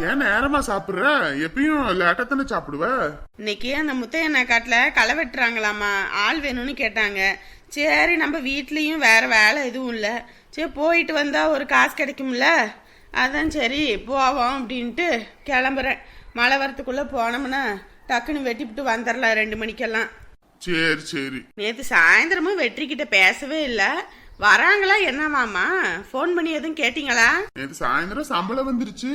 ஏன் நேரமா சாப்பிடுற? எப்பயும் லேட்டா தானே சாப்பிடுவ? இன்னைக்கு அந்த முத்தையண்ணா காட்டில் களை வெட்டுறாங்களாமா? ஆள் வேணும்னு கேட்டாங்க. சரி நம்ம வீட்லேயும் வேற வேலை எதுவும் இல்லை. சரி போயிட்டு வந்தா ஒரு காசு கிடைக்கும்ல? அதான் சரி போவோம் அப்படின்ட்டு கிளம்புறேன். மழை வரத்துக்குள்ளே போனோம்னா டக்குன்னு வெட்டிவிட்டு வந்துடலாம் ரெண்டு மணிக்கெல்லாம். சரி சரி. நேற்று சாயந்தரமும் வெற்றிக்கிட்ட பேசவே இல்லை. வராங்களா என்னவாமா ஃபோன் பண்ணி எதுவும் கேட்டிங்களா? நேற்று சாயந்தரம் சம்பளம் வந்துருச்சு.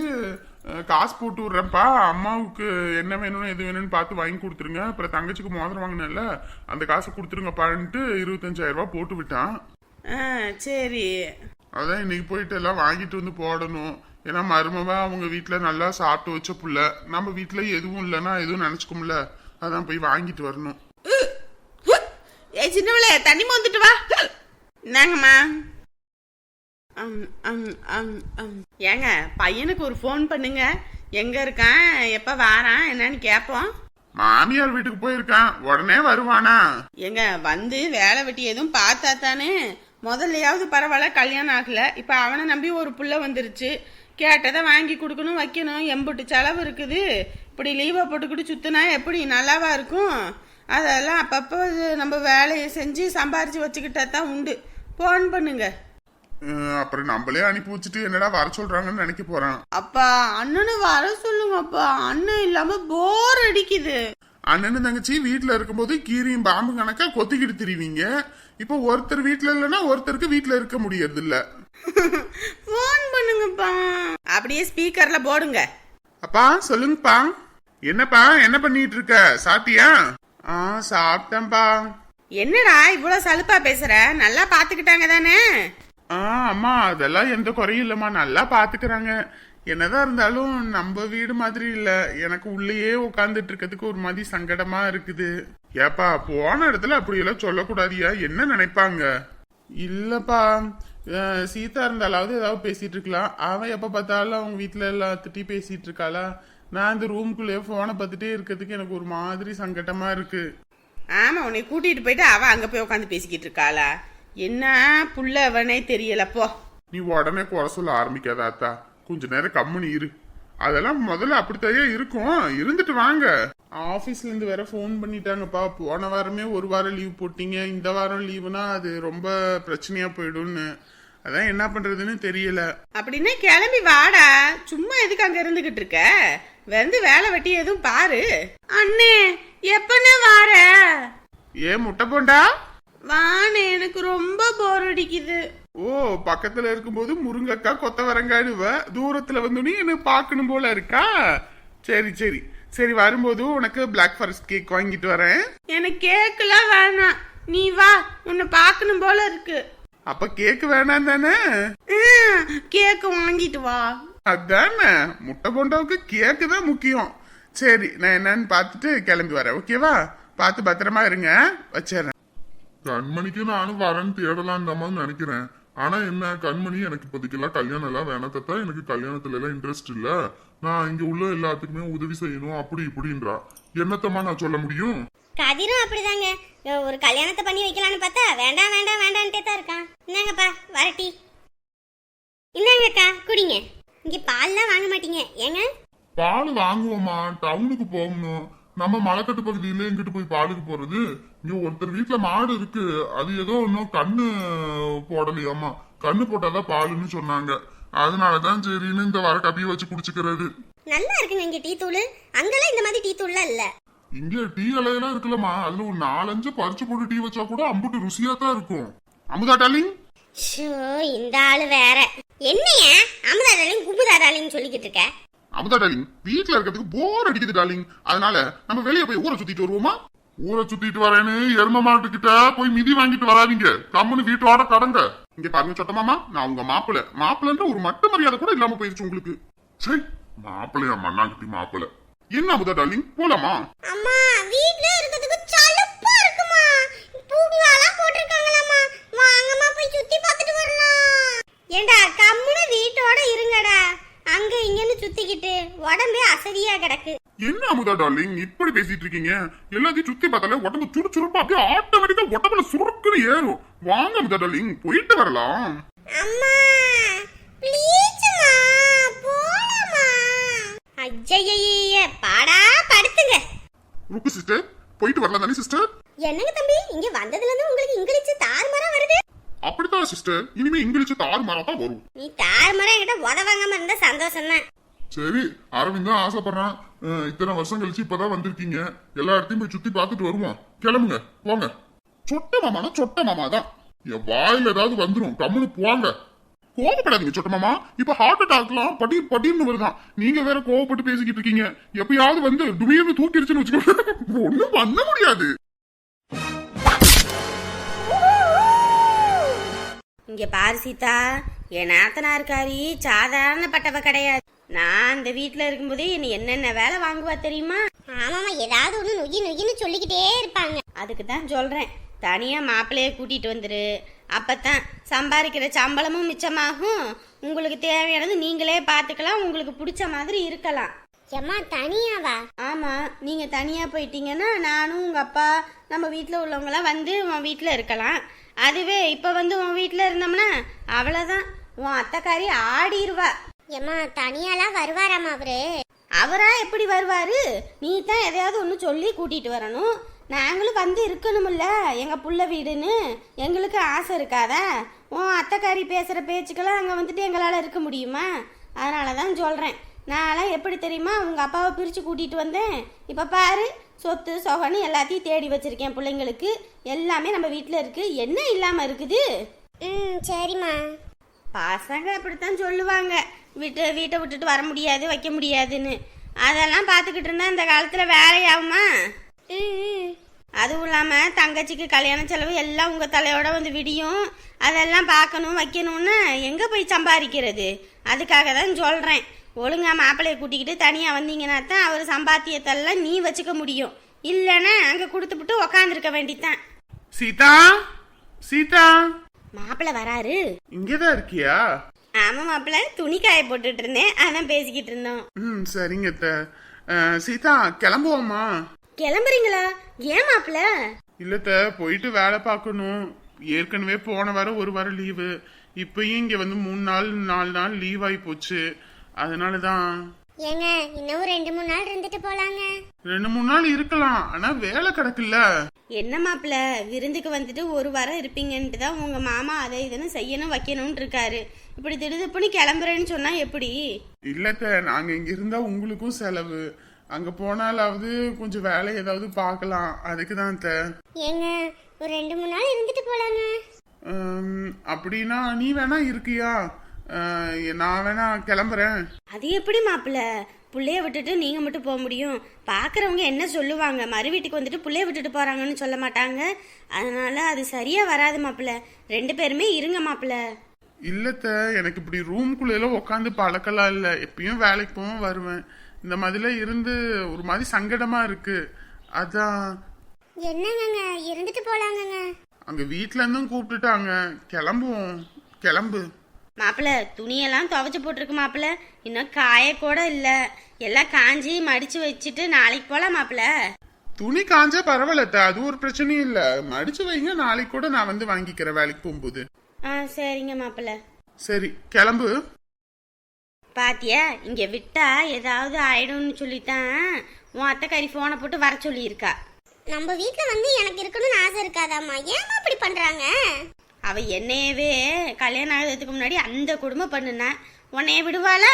காசு போட்டு விடுறேன்ப்பா. அம்மாவுக்கு என்ன வேணும்னு எது வேணும்னு பார்த்து வாங்கி கொடுத்துருங்க. அப்புறம் தங்கச்சிக்கு மோதிரம் வாங்கினேன்ல. அந்த காசை கொடுத்துருங்கப்பான்ட்டு இருபத்தஞ்சாயிரம் ரூபாய் போட்டு விட்டான். ஆ சரி. அதான் இன்னைக்கு போயிட்டு எல்லாம் வாங்கிட்டு வந்து போடணும். ஏன்னா மருமவா அவங்க வீட்டுல நல்லா சாப்பிட்டு வச்ச புள்ள. நம்ம வீட்டுல எதுவும் இல்லைன்னா எதுவும் நினைச்சுக்கும்ல. அதான் போய் வாங்கிட்டு வரணும். ஏ சின்னவளே தண்ணி மோந்துட்டு வா. என்னங்கம்மா. ஏங்க பையனுக்கு ஒரு ஃபோன் பண்ணுங்க. எங்க இருக்கான்? எப்ப வாரான்? என்னன்னு கேட்போம் மாமியார் வீட்டுக்கு போயிருக்கான். உடனே வருவானா? ஏங்க வந்து வேலை வெட்டி எதுவும் பார்த்தா தானே? முதல்லையாவது பரவாயில்ல கல்யாணம் ஆகல. இப்ப அவனை நம்பி ஒரு புள்ள வந்துருச்சு. கேட்டதை வாங்கி கொடுக்கணும் வைக்கணும். எம்புட்டு செலவு இருக்குது. இப்படி லீவை போட்டுக்கிட்டு சுத்தினா எப்படி? நல்லாவா இருக்கும்? அதெல்லாம் அப்பப்போ நம்ம வேலையை செஞ்சு சம்பாரிச்சு வச்சுக்கிட்டா தான் உண்டு. ஃபோன் பண்ணுங்க. அப்புறம் நம்மளே அனுப்பி வச்சுட்டு என்னடா வர சொல்றாங்கன்னு நினைக்க போறான். அப்பா அண்ணனை வர சொல்லுங்கப்பா. அண்ணன் இல்லாம போர் அடிக்குது. அண்ணன் தங்கச்சி வீட்டுல இருக்கும்போது கீரியும் பாம்பு கணக்கா கொத்திக்கிட்டு திரிவீங்க. இப்போ ஒருத்தர் வீட்டுல இல்லைன்னா ஒருத்தருக்கு வீட்டுல இருக்க முடியறது இல்ல ஃபோன் பண்ணுங்கப்பா. அப்படியே ஸ்பீக்கர்ல போடுங்க. அப்பா சொல்லுங்கப்பா. என்னப்பா என்ன பண்ணிட்டு இருக்க சாப்பிட்டியா? ஆ சாப்பிட்டேன்ப்பா. என்னடா இவ்வளவு சலுப்பா பேசுற? நல்லா பாத்துக்கிட்டாங்க தானே? ஆ அம்மா அதெல்லாம் எந்த குறையும் இல்லம்மா. நல்லா பாத்துக்கறாங்க. என்னதான் இருந்தாலும் நம்ம வீடு மாதிரி இல்ல. எனக்கு உள்ளேயே உட்காந்துட்டு இருக்கிறதுக்கு ஒரு மாதிரி சங்கடமா இருக்குது. ஏப்பா போன இடத்துல அப்படி எல்லாம் சொல்லக்கூடாதியா? என்ன நினைப்பாங்க? இல்லப்பா. சீதா இருந்தாலாவது ஏதாவது பேசிட்டு இருக்கலாம். அவன் எப்ப பார்த்தாலும் அவங்க வீட்டுல எல்லாத்துட்டையும் பேசிட்டு இருக்காளா? நான் இந்த ரூம்குள்ளேயே போனை பார்த்துட்டே இருக்கிறதுக்கு எனக்கு ஒரு மாதிரி சங்கடமா இருக்கு. ஆமா உன்னை கூட்டிட்டு போயிட்டு அவ அங்க போய் உட்காந்து பேசிக்கிட்டு இருக்காளா? என்ன புள்ள அவனே தெரியல போ. நீ உடனே குறை சொல்ல ஆரம்பிக்காத அத்தா. கொஞ்ச நேரம் கம்முனு இரு. அதெல்லாம் முதல்ல அப்படித்தாயே இருக்கும். இருந்துட்டு வாங்க. ஆபீஸ்ல இருந்து வேற ஃபோன் பண்ணிட்டாங்கப்பா. போன வாரமே ஒரு வாரம் லீவ் போட்டீங்க. இந்த வாரம் லீவுனா அது ரொம்ப பிரச்சனையா போயிடும்னு. அதான் என்ன பண்றதுன்னு தெரியல. அப்படின்னா கிளம்பி வாடா. சும்மா எதுக்கு அங்க இருந்துகிட்டு இருக்க? வந்து வேலை வெட்டி எதுவும் பாரு. அண்ணே எப்பன்னு வார? ஏ முட்டை போண்டா? வானே எனக்கு ரொம்ப போர் அடிக்குது. ஓ பக்கத்துல இருக்கும்போது முருங்கக்காய் கொத்தவரங்காடுவ தூரத்துல வந்தோடனே என்ன பார்க்கணும் போல இருக்கா? சரி சரி. சரி வரும்போது உனக்கு பிளாக் ஃபாரஸ்ட் கேக் வாங்கிட்டு வரேன். எனக்கு கேக்கெல்லாம் வேணாம். நீ வா உன்னை பார்க்கணும் போல இருக்கு. அப்ப கேக் வேணாம் தானே? கேக்கு வாங்கிட்டு வா. அதானே? முட்டை போண்டாவுக்கு கேக்கு தான் முக்கியம். சரி நான் என்னன்னு பார்த்துட்டு கிளம்பி வரேன். ஓகேவா பார்த்து பத்திரமா இருங்க. வச்சிடுறேன். கண்மணிக்கு நானும் வரேன்னு தேடலாம் மாதிரி நினைக்கிறேன். ஆனா என்ன கண்மணி எனக்கு இப்போதைக்கெல்லாம் கல்யாணம் எல்லாம் வேணாம் தத்தா. எனக்கு கல்யாணத்துல எல்லாம் இன்ட்ரெஸ்ட் இல்ல. நான் இங்க உள்ள எல்லாத்துக்குமே உதவி செய்யணும் அப்படி இப்படின்றா. என்னத்தம்மா நான் சொல்ல முடியும்? கதிரும் அப்படிதாங்க. ஒரு கல்யாணத்தை பண்ணி வைக்கலான்னு பார்த்தா வேண்டாம் வேண்டாம் வேண்டான்ட்டே தான் இருக்கான். இந்தாங்கப்பா வரட்டி இந்தாங்கக்கா குடிங்க. இங்க பால்லாம் வாங்க மாட்டீங்க. ஏங்க? பால் வாங்குவோமா டவுனுக்கு போகணும். நம்ம மலைக்கட்டு பகுதியில எங்கிட்டு போய் பாலுக்கு போறது? இங்க ஒருத்தர் வீட்டுல மாடு இருக்கு. அது ஏதோ இன்னும் கண்ணு போடலையாமா? கண்ணு போட்டாதான் பாலுன்னு சொன்னாங்க. அதனாலதான் சரின்னு இந்த வர கப்பியை வச்சு குடிச்சுக்கிறது. நல்லா இருக்குங்க இங்க டீ தூள். அங்கெல்லாம் இந்த மாதிரி டீ தூள்லாம் இல்ல. இங்க டீ இலையெல்லாம் இருக்குல்லம்மா. அதுல ஒரு நாலஞ்சு பறிச்சு போட்டு டீ வச்சா கூட அம்புட்டு ருசியா தான் இருக்கும். அமுதா டார்லிங்? ஷோ இந்த ஆளு வேற. என்னைய? அமுதாடாலையும் கும்புதாடாலையும் சொல்லிக்கிட்டு இருக்க? அமுதா டார்லிங் வீட்ல இருக்கிறதுக்கு போர் அடிக்குது டார்லிங் அதனால நம்ம வெளியே போய் ஊரை சுத்திட்டு வருவோமா? ஊரை சுத்திட்டு வரேன்னு எரும மாட்டுக்கிட்ட போய் மிதி வாங்கிட்டு வராதீங்க. கம்முன்னு வீட்டோட கடங்க. இங்க பாருங்க சொட்டமாமா நான் உங்க மாப்பிள்ள மாப்பிள்ளன்ற ஒரு மட்டு மரியாதை கூட இல்லாம போயிருச்சு உங்களுக்கு. சரி மாப்பிள்ளையா மண்ணாக்குட்டி மாப்பிள்ளை என்ன அமுதா டார்லிங் போலாமா? அம்மா வீட்ல இருக்கிறதுக்கு சலுப்பா இருக்குமா. பூங்கெல்லாம் போட்டிருக்காங்களாம்மா. வாங்கம்மா போய் சுத்தி பார்த்துட்டு வரலாம் ஏண்டா கம்முனு வீட்டோட இருங்கடா அங்க சுத்திக்கிட்டு உடம்பே அசதியா கிடக்கு. என்ன அமுதா டார்லிங்? இப்படி பேசிட்டு இருக்கீங்க? எல்லாத்தையும் சுத்தி பார்த்தாலே உடம்பு சுறுசுறுப்பா அப்படியே ஆட்டோமேட்டிக்கா உடம்புல சுருக்குன்னு ஏறும். வாங்க அமுதா டார்லிங் போயிட்டு வரலாம். அம்மா ப்ளீஸ்மா போலாமா? ஐயய்ய பாடா படுத்துங்க. ருக்கு சிஸ்டர் போயிட்டு வரலாம் தானே சிஸ்டர் என்னங்க தம்பி இங்க வந்ததுல இருந்து உங்களுக்கு இங்கிலீஷ் தாறுமாறா வருது? அப்படித்தான் சிஸ்டர் இனிமே இங்கிலீஷ் தாறு மாறா தான் வரும். நீ தாறுமாறா என்கிட்ட உதவாங்காம இருந்தா சந்தோஷம் தான் சரி அரவிந்த் தான் ஆசைப்படுறான். இத்தனை வருஷம் கழிச்சு இப்பதான் வந்திருக்கீங்க. எல்லா இடத்தையும் போய் சுத்தி பார்த்துட்டு வருவோம். கிளம்புங்க போங்க. சொட்ட மாமானா சொட்ட மாமா தான் என் வாயில ஏதாவது வந்துடும் கம்முனு போங்க. கோவப்படாதீங்க சொட்ட மாமா. இப்ப ஹார்ட் அட்டாக்லாம் படி படின்னு வருதான். நீங்க வேற கோவப்பட்டு பேசிக்கிட்டு இருக்கீங்க. எப்பயாவது வந்து டுமியர்னு தூக்கிடுச்சுன்னு வச்சுக்கோங்க. ஒண்ணும் பண்ண முடியாது. இங்க பாரு சீதா. என் நாத்தனார்காரி சாதாரணப்பட்டவ கிடையாது. நான் அந்த வீட்ல இருக்கும்போதே என்னை என்னென்ன வேலை வாங்குவா தெரியுமா? ஆமாமா ஏதாவது ஒண்ணு நுகி நுகின்னு சொல்லிக்கிட்டே இருப்பாங்க. அதுக்கு தான் சொல்றேன். தனியா மாப்பிள்ளைய கூட்டிட்டு வந்துரு. அப்பதான் சம்பாதிக்கிற சம்பளமும் மிச்சமாகும். உங்களுக்கு தேவையானது நீங்களே பார்த்துக்கலாம் உங்களுக்கு பிடிச்ச மாதிரி இருக்கலாம். ஏம்மா தனியாவா? ஆமா நீங்க தனியா போயிட்டீங்கன்னா நானும் உங்க அப்பா நம்ம வீட்ல உள்ளவங்களாம் வந்து உன் வீட்ல இருக்கலாம். அதுவே இப்ப வந்து உன் வீட்ல இருந்தோம்னா அவ்வளவுதான். உன் அத்தைக்காரி ஆடிருவா. ஏம்மா தனியாலாம் வருவாராமா அவரு? அவரா எப்படி வருவாரு? நீ தான் எதையாவது ஒன்று சொல்லி கூட்டிட்டு வரணும். நாங்களும் வந்து இருக்கணும்ல எங்க புள்ள வீடுன்னு. எங்களுக்கு ஆசை இருக்காதா? உன் அத்தைக்காரி பேசுற பேச்சுக்கெல்லாம் அங்கே வந்துட்டு எங்களால் இருக்க முடியுமா? அதனால தான் சொல்கிறேன் நான்லாம் எப்படி தெரியுமா உங்கள் அப்பாவை பிரித்து கூட்டிகிட்டு வந்தேன். இப்போ பாரு சொத்து சொகன்னு எல்லாத்தையும் தேடி வச்சிருக்கேன் பிள்ளைங்களுக்கு. எல்லாமே நம்ம வீட்டில் இருக்கு. என்ன இல்லாமல் இருக்குது? ம் சரிம்மா. பசங்க அப்படித்தான் சொல்லுவாங்க. வீட்டை வீட்டை விட்டுட்டு வர முடியாது வைக்க முடியாதுன்னு. அதெல்லாம் பார்த்துக்கிட்டு இருந்தா இந்த காலத்தில் வேலையாகுமா? அதுவும் இல்லாமல் தங்கச்சிக்கு கல்யாண செலவு எல்லாம் உங்கள் தலையோட வந்து விடியும். அதெல்லாம் பார்க்கணும் வைக்கணும்னு எங்கே போய் சம்பாதிக்கிறது? அதுக்காக தான் சொல்கிறேன் ஒழுங்கா மாப்பிள்ளையை கூட்டிக்கிட்டு தனியாக வந்தீங்கன்னா தான் அவர் சம்பாத்தியத்தெல்லாம் நீ வச்சுக்க முடியும். இல்லைன்னா அங்கே கொடுத்துப்புட்டு உக்காந்துருக்க வேண்டித்தான் சீதா? சீதா? மாப்பிள்ளை வராரு. இங்கதான் இருக்கியா? ஆமாம் மாப்பிள்ளை துணி காய போட்டுட்டு இருந்தேன். அதான் பேசிக்கிட்டு இருந்தோம். ம் சரிங்க அத்தை. அஹ், சீதா கிளம்புவோமா? கிளம்புறீங்களா? ஏன் மாப்பிள்ள இல்லத்த போயிட்டு வேலை பார்க்கணும். ஏற்கனவே போன வாரம் ஒரு வாரம் லீவு. இப்பயும் இங்க வந்து மூணு நாள் நாலு நாள் லீவ் ஆகி போச்சு. அதனால தான் ஏங்க இன்னும் ரெண்டு மூணு நாள் இருந்துட்டு போலாங்க. ரெண்டு மூணு நாள் இருக்கலாம் ஆனா வேலை கிடக்குல்ல. என்ன மாப்பிள்ள விருந்துக்கு வந்துட்டு ஒரு வாரம் இருப்பீங்கன்ட்டு தான் உங்க மாமா அதை இதுன்னு செய்யணும் வைக்கணும்னு இருக்காரு. இப்படி திடுதிப்புன்னு கிளம்புறேன்னு சொன்னா எப்படி? இல்லத்த நாங்க இங்க இருந்தா உங்களுக்கும் செலவு. அங்க போனாலாவது கொஞ்சம் வேலை ஏதாவது பார்க்கலாம். அதுக்கு தான் அத்தை. ஏங்க ஒரு ரெண்டு மூணு நாள் இருந்துட்டு போலாங்க. உம், அப்படின்னா நீ வேணா இருக்கியா? நான் வேணா கிளம்புறேன். அது எப்படி மாப்பிள்ள? புள்ளைய விட்டுட்டு நீங்க மட்டும் போக முடியும். பாக்குறவங்க என்ன சொல்லுவாங்க? மறு வீட்டுக்கு வந்துட்டு புள்ளைய விட்டுட்டு போறாங்கன்னு சொல்ல மாட்டாங்க. அதனால அது சரியா வராது மாப்பிள்ள. ரெண்டு பேருமே இருங்க மாப்பிள்ள. இல்லத்த எனக்கு இப்படி ரூம்குள்ள எல்லாம் உட்காந்து பழக்கலாம் இல்ல. எப்பயும் வேலைக்கு போவோம் வருவேன். இந்த மாதிரிலாம் இருந்து ஒரு மாதிரி சங்கடமா இருக்கு. அதான். என்னங்கங்க? இருந்துட்டு போலாங்கங்க. அங்க வீட்ல இருந்தும் கூப்பிட்டுட்டாங்க. கிளம்புவோம். கிளம்பு. மாப்பிள்ள துணியெல்லாம் துவைச்சு போட்டிருக்கு மாப்பிள்ள இன்னும் காய கூட இல்ல. எல்லாம் காஞ்சி மடிச்சு வச்சுட்டு நாளைக்கு போலாம் மாப்பிள்ள துணி காஞ்சா பரவாயில்லத்த அது ஒரு பிரச்சனையும் இல்ல. மடிச்சு வைங்க நாளைக்கு கூட நான் வந்து வாங்கிக்கிறேன் வேலைக்கு போகும்போது. ஆ சரிங்க மாப்பிள்ள சரி கிளம்பு. பாத்தியா இங்க விட்டா ஏதாவது ஆயிடும்னு சொல்லித்தான் உன் அத்தைக்காரி போனை போட்டு வர சொல்லியிருக்கா. நம்ம வீட்ல வந்து எனக்கு இருக்கணும்னு ஆசை இருக்காதாம்மா. ஏமா அப்படி பண்றாங்க? அவ என்னையவே கல்யாணம் ஆகிறதுக்கு முன்னாடி அந்த குடும்பம் பண்ணுனா. உன்னைய விடுவாளா?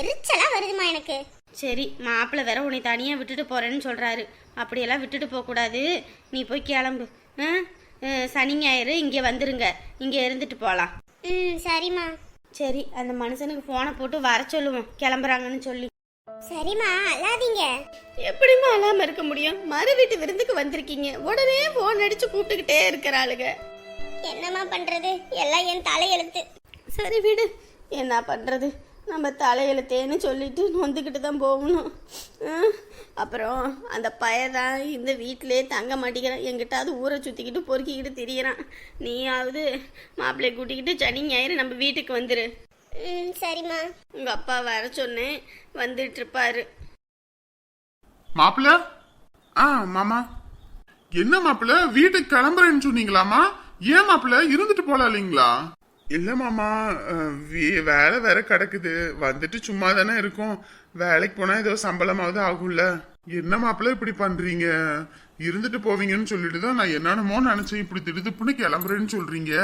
எரிச்சலா வருதுமா எனக்கு. சரி மாப்பிள்ளை வேற உன்னை தனியாக விட்டுட்டு போறேன்னு சொல்றாரு. அப்படியெல்லாம் விட்டுட்டு போகக்கூடாது நீ போய் கிளம்பு. ஆ? சனி ஞாயிறு இங்கே வந்துருங்க. இங்கே இருந்துட்டு போகலாம் ம் சரிம்மா. சரி அந்த மனுஷனுக்கு ஃபோனை போட்டு வர சொல்லுவோம். கிளம்புறாங்கன்னு சொல்லி. சரிம்மா அல்லாதீங்க எப்படிம்மா அழாம இருக்க முடியும்? மறு வீட்டு விருந்துக்கு வந்திருக்கீங்க. உடனே ஃபோன் அடிச்சு கூப்பிட்டுக்கிட்டே இருக்கிறாளுங்க. என்னம்மா பண்றது? எல்லாம் என் தலையெழுத்து. சரி விடு. என்ன பண்ணுறது நம்ம தலையெழுத்தேன்னு சொல்லிட்டு நொந்துக்கிட்டு தான் போகணும்? அப்புறம் அந்த பையதான் இந்த வீட்டிலே தங்க மாட்டேங்கிறான் எங்கிட்டாவது ஊரை சுற்றிக்கிட்டு பொறுக்கிக்கிட்டு திரியிறான். நீயாவது மாப்பிள்ளைய கூட்டிக்கிட்டு சனி ஞாயிறு நம்ம வீட்டுக்கு வந்துரு. ம் சரிம்மா. உங்கள் அப்பா வர சொன்னேன். வந்துட்டு இருப்பாரு மாப்பிள்ள? ஆ மாமா. என்ன மாப்பிள்ள? வீட்டுக்கு கிளம்புறேன்னு சொன்னீங்களாமா ஏன் மாப்பிள்ள? இருந்துட்டு போலாம் இல்லைங்களா? இல்ல மாமா வேலை வேற கிடக்குது. வந்துட்டு சும்மா தானே இருக்கும். வேலைக்கு போனா ஏதோ சம்பளமாவது ஆகும்ல. என்ன மாப்பிள்ள இப்படி பண்றீங்க? இருந்துட்டு போவீங்கன்னு சொல்லிட்டு தான் நான் என்னென்னமோ நினைச்சேன். இப்படி திடுதுப்புன்னு கிளம்புறேன்னு சொல்றீங்க.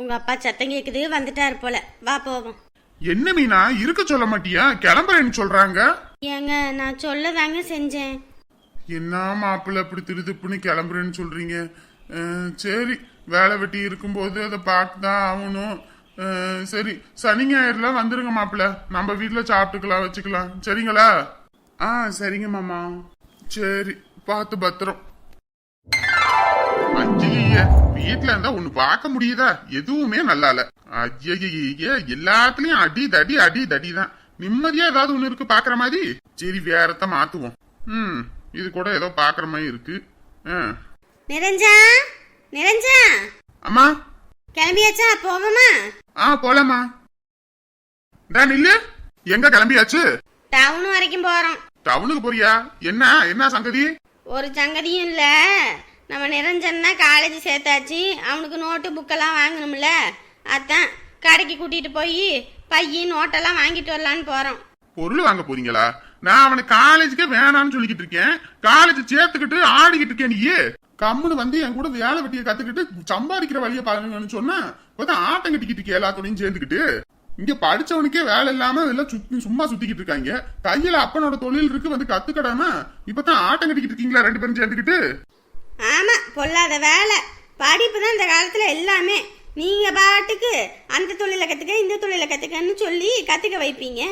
உங்க அப்பா சத்தம் கேக்குது. வந்துட்டாரு போல. வா போவோம். என்ன மீனா? இருக்க சொல்ல மாட்டியா? கிளம்புறேன்னு சொல்றாங்க. ஏங்க நான் சொல்லதாங்க செஞ்சேன். என்ன மாப்பிள்ள இப்படி திருதுப்புன்னு கிளம்புறேன்னு சொல்றீங்க? சரி வேலை வெட்டி இருக்கும்போது அதை பார்க்க தான் ஆகணும் சரி சனி ஞாயிறுல வந்துருங்க மாப்பிள்ள. நம்ம வீட்டில் சாப்பிட்டுக்கலாம் வச்சுக்கலாம். சரிங்களா? ஆ சரிங்க மாமா. சரி பார்த்து பத்திரம். அஞ்சலிய வீட்ல இருந்தா ஒண்ணு பார்க்க முடியுதா? எதுவுமே நல்லா இல்ல ஐய எல்லாத்துலயும் அடி தடி அடி தடி தான் நிம்மதியா ஏதாவது ஒண்ணு இருக்கு பாக்குற மாதிரி? சரி வேறத்த மாத்துவோம். ம் இது கூட ஏதோ பாக்குற மாதிரி இருக்கு. ஆ. நிரஞ்சா? நிரஞ்சா? அம்மா? கிளம்பியாச்சா? போவோமா? ஆ போலாமா டா நில்லு. எங்க கிளம்பியாச்சு? டவுன் வரைக்கும் போறோம். டவுனுக்கு போறியா? என்ன? என்ன சங்கதி? ஒரு சங்கதியும் இல்ல. நம்ம நிரஞ்சன் தான் காலேஜ் சேர்த்தாச்சு. அவனுக்கு நோட்டு புக்கெல்லாம் வாங்கணும்ல. அதான். கடைக்கு கூட்டிட்டு போய் பைய நோட்டெல்லாம் வாங்கிட்டு வரலான்னு போறோம். பொருள் வாங்க போறீங்களா? நான் அவனை காலேஜுக்கே வேணாம்னு சொல்லிக்கிட்டு இருக்கேன். காலேஜ் சேர்த்துக்கிட்டு ஆடிக்கிட்டு இருக்கேன் நீயே. கம்முன்னு வந்து என் கூட வேலை வெட்டியை கத்துக்கிட்டு சம்பாதிக்கிற வழியை பாருங்கன்னு சொன்னா இப்பதான் ஆட்டம் கட்டிக்கிட்டு இருக்கே எல்லாத்தோடையும் சேர்ந்துக்கிட்டு. இங்க படிச்சவனுக்கே வேலை இல்லாம எல்லாம் சுத்தி சும்மா சுத்திக்கிட்டு இருக்காங்க. கையில அப்பனோட தொழில் இருக்கு வந்து கத்துக்கடாம இப்பதான் ஆட்டம் கட்டிக்கிட்டு இருக்கீங்களா ரெண்டு பேரும் சேர்ந்துக்கிட்டு? ஆமா பொல்லாத வேலை. படிப்பு தான் இந்த காலத்துல எல்லாமே. நீங்க பாட்டுக்கு அந்த தொழிலை கத்துக்க இந்த தொழிலை கத்துக்கன்னு சொல்லி கத்துக்க வைப்பீங்க.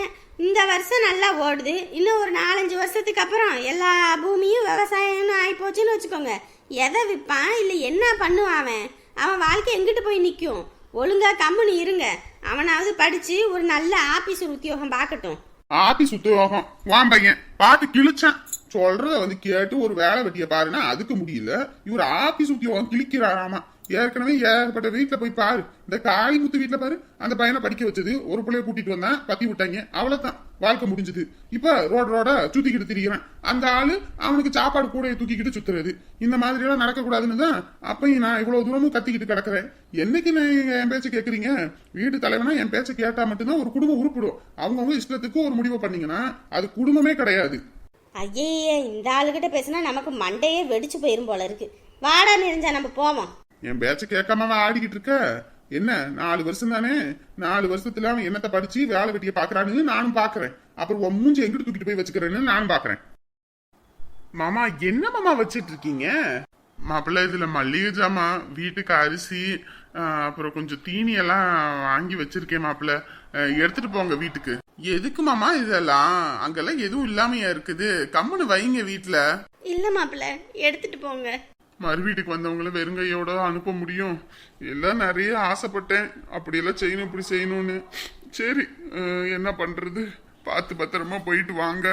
இந்த வருஷம் நல்லா ஓடுது. இன்னும் ஒரு நாலஞ்சு வருஷத்துக்கு அப்புறம் எல்லா பூமியும் விவசாயம்னு போச்சுன்னு வச்சுக்கோங்க. எதை விற்பான் இல்லை என்ன பண்ணுவான் அவன்? அவன் வாழ்க்கை எங்கிட்டு போய் நிற்கும் ஒழுங்கா கம்பெனி இருங்க. அவனாவது படிச்சு ஒரு நல்ல ஆபீஸ் உத்தியோகம் பார்க்கட்டும். ஆபீஸ் உத்தியோகம். வான் பையன். பார்த்து கிழிச்சான். சொல்றத வந்து கேட்டு ஒரு வேலை வெட்டிய பாருன்னா அதுக்கு முடியல. இவர் ஆபீஸ் உத்தியோகம் கிழிக்கிறாராமா? ஏற்கனவே ஏகப்பட்ட வீட்டில் போய் பாரு. இந்த காளிமுத்து வீட்டில் பாரு. அந்த பையனை படிக்க வச்சது ஒரு பிள்ளைய கூட்டிட்டு வந்தான் பத்தி விட்டாங்க. அவ்வளோதான் வாழ்க்கை முடிஞ்சது. இப்போ ரோடு ரோட சுத்திக்கிட்டு திரிகிறான் அந்த ஆளு அவனுக்கு சாப்பாடு கூட தூக்கிக்கிட்டு சுத்துறது. இந்த மாதிரியெல்லாம் நடக்கக்கூடாதுன்னு தான் அப்பையும் நான் இவ்வளோ தூரமும் கத்திக்கிட்டு கிடக்குறேன். என்னைக்கு நீங்க என் பேச்சை கேட்குறீங்க வீட்டு தலைவனா என் பேச்சை கேட்டால் மட்டும்தான் ஒரு குடும்பம் உருப்பிடும். அவங்கவுங்க இஷ்டத்துக்கு ஒரு முடிவை பண்ணீங்கன்னா அது குடும்பமே கிடையாது. ஐயே இந்த ஆளுகிட்ட பேசினா நமக்கு மண்டையே வெடிச்சு போயிரும் போல இருக்கு. வாடா நெறிஞ்சா நம்ம போவோம். என் பேச்ச கேட்காம அவன் ஆடிக்கிட்டு இருக்க? என்ன நாலு வருஷம் தானே நாலு வருஷத்துல அவன் என்னத்தை படிச்சு வேலை வெட்டிய பாக்குறான்னு நானும் பாக்குறேன். அப்புறம் உன் மூஞ்சி எங்கிட்டு தூக்கிட்டு போய் வச்சுக்கிறேன்னு நானும் பாக்குறேன். மாமா என்ன மாமா வச்சிட்டு இருக்கீங்க? மாப்பிள்ள இதுல மல்லிகை ஜாமான் வீட்டுக்கு அரிசி அப்புறம் கொஞ்சம் தீனி எல்லாம் வாங்கி வச்சிருக்கேன் மாப்பிள்ள. எடுத்துட்டு போங்க வீட்டுக்கு. எதுக்கு மாமா இதெல்லாம்? அங்கெல்லாம் எதுவும் இல்லாமையா இருக்குது. கம்முன்னு வைங்க வீட்டுல இல்ல மாப்பிள்ள எடுத்துட்டு போங்க. மறு வீட்டுக்கு வந்தவங்கள வெறுங்கையோட அனுப்ப முடியும். எல்லாம் நிறைய ஆசைப்பட்டேன். அப்படியெல்லாம் செய்யணும் இப்படி செய்யணும்னு. சரி என்ன பண்றது? பார்த்து பத்திரமா போயிட்டு வாங்க.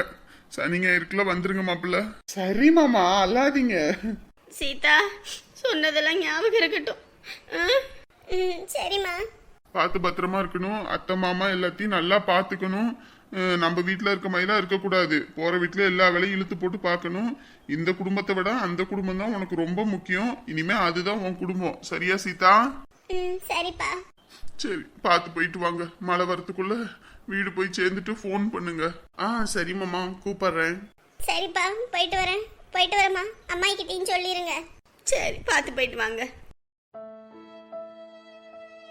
சனிங்க இருக்குல்ல வந்துருங்க மாப்பிள்ள. சரி மாமா அல்லாதீங்க சீதா சொன்னதெல்லாம் ஞாபகம் இருக்கட்டும். சரிம்மா. பார்த்து பத்திரமா இருக்கணும். அத்தை மாமா எல்லாத்தையும் நல்லா பார்த்துக்கணும். நம்ம வீட்டில் இருக்க மாதிரிலாம் இருக்கக்கூடாது. போற வீட்டில் எல்லா வேலையும் இழுத்து போட்டு பார்க்கணும். இந்த குடும்பத்தை விட அந்த குடும்பம் தான் உனக்கு ரொம்ப முக்கியம். இனிமே அதுதான் உன் குடும்பம். சரியா சீதா? சரிப்பா. சரி பார்த்து போயிட்டு வாங்க. மழை வரத்துக்குள்ள வீடு போய் சேர்ந்துட்டு ஃபோன் பண்ணுங்க. ஆ சரி மாமா. கூப்பிடுறேன். சரிப்பா போயிட்டு வரேன். போயிட்டு வரேம்மா. அம்மா கிட்டயும் சொல்லிருங்க. சரி பார்த்து போயிட்டு வாங்க.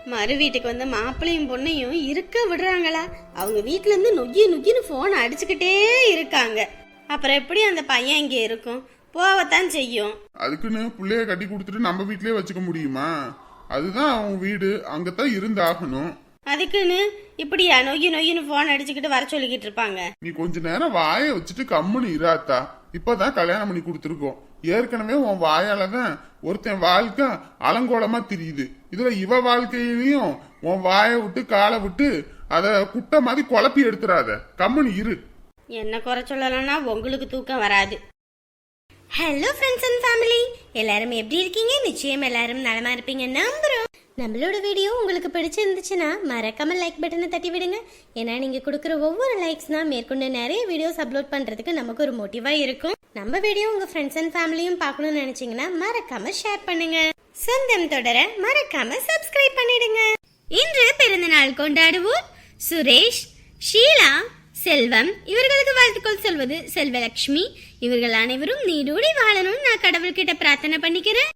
மறு வீட்டுக்கு வந்த மாப்பிள்ளையும் பொண்ணையும் இருக்க விடுறாங்களா? அவங்க வீட்ல இருந்து நொய்யி நொய்யின்னு போன் அடிச்சுக்கிட்டே இருக்காங்க. அப்புறம் எப்படி அந்த பையன் இங்க இருக்கும்? போவத்தான் செய்யும். அதுக்குன்னு பிள்ளைய கட்டி கொடுத்துட்டு நம்ம வீட்லயே வச்சுக்க முடியுமா? அதுதான் அவன் வீடு. அங்கதான் இருந்தாகணும். அதுக்குன்னு இப்படியா நொய்யி நொய்யின்னு போன் அடிச்சுக்கிட்டு வர சொல்லிக்கிட்டு இருப்பாங்க? நீ கொஞ்ச நேரம் வாயை வச்சுட்டு கம்முன்னு இராத்தா இப்பதான் கல்யாணம் பண்ணி கொடுத்துருக்கோம். ஏற்கனவே உன் வாயால தான் ஒருத்தன் வாழ்க்கை அலங்கோலமா தெரியுது. இதுல இவ வாழ்க்கையிலையும் உன் வாயை விட்டு காலை விட்டு அத குட்டை மாதிரி குழப்பி எடுத்துறாத. கம்முன்னு இரு. என்ன குறை சொல்லலன்னா உங்களுக்கு தூக்கம் வராது. ஹலோ ஃப்ரெண்ட்ஸ் அண்ட் ஃபேமிலி எல்லாரும் எப்படி இருக்கீங்க? நிச்சயம் எல்லாரும் நலமா இருப்பீங்க. நம்புறோம் நம்மளோட வீடியோ உங்களுக்கு பிடிச்சிருந்துச்சுன்னா மறக்காம லைக் பட்டனை தட்டி விடுங்க. ஏன்னா நீங்க கொடுக்குற ஒவ்வொரு லைக்ஸ் தான் மேற்கொண்டு நிறைய வீடியோஸ் அப்லோட் பண்றதுக்கு நமக்கு ஒரு மோட்டிவா இருக்கும். நம்ம வீடியோ உங்க ஃப்ரெண்ட்ஸ் அண்ட் ஃபேமிலியும் பார்க்கணும்னு நினைச்சீங்கன்னா மறக்காம ஷேர் பண்ணுங்க. சொந்தம் தொடர மறக்காம சப்ஸ்கிரைப் பண்ணிடுங்க. இன்று பிறந்தநாள் கொண்டாடுவோர் சுரேஷ் ஷீலா செல்வம். இவர்களுக்கு வாழ்த்துக்கள் சொல்வது செல்வலட்சுமி இவர்கள் அனைவரும் நீடூடி வாழணும்னு நான் கடவுள்கிட்ட பிரார்த்தனை பண்ணிக்கிறேன்.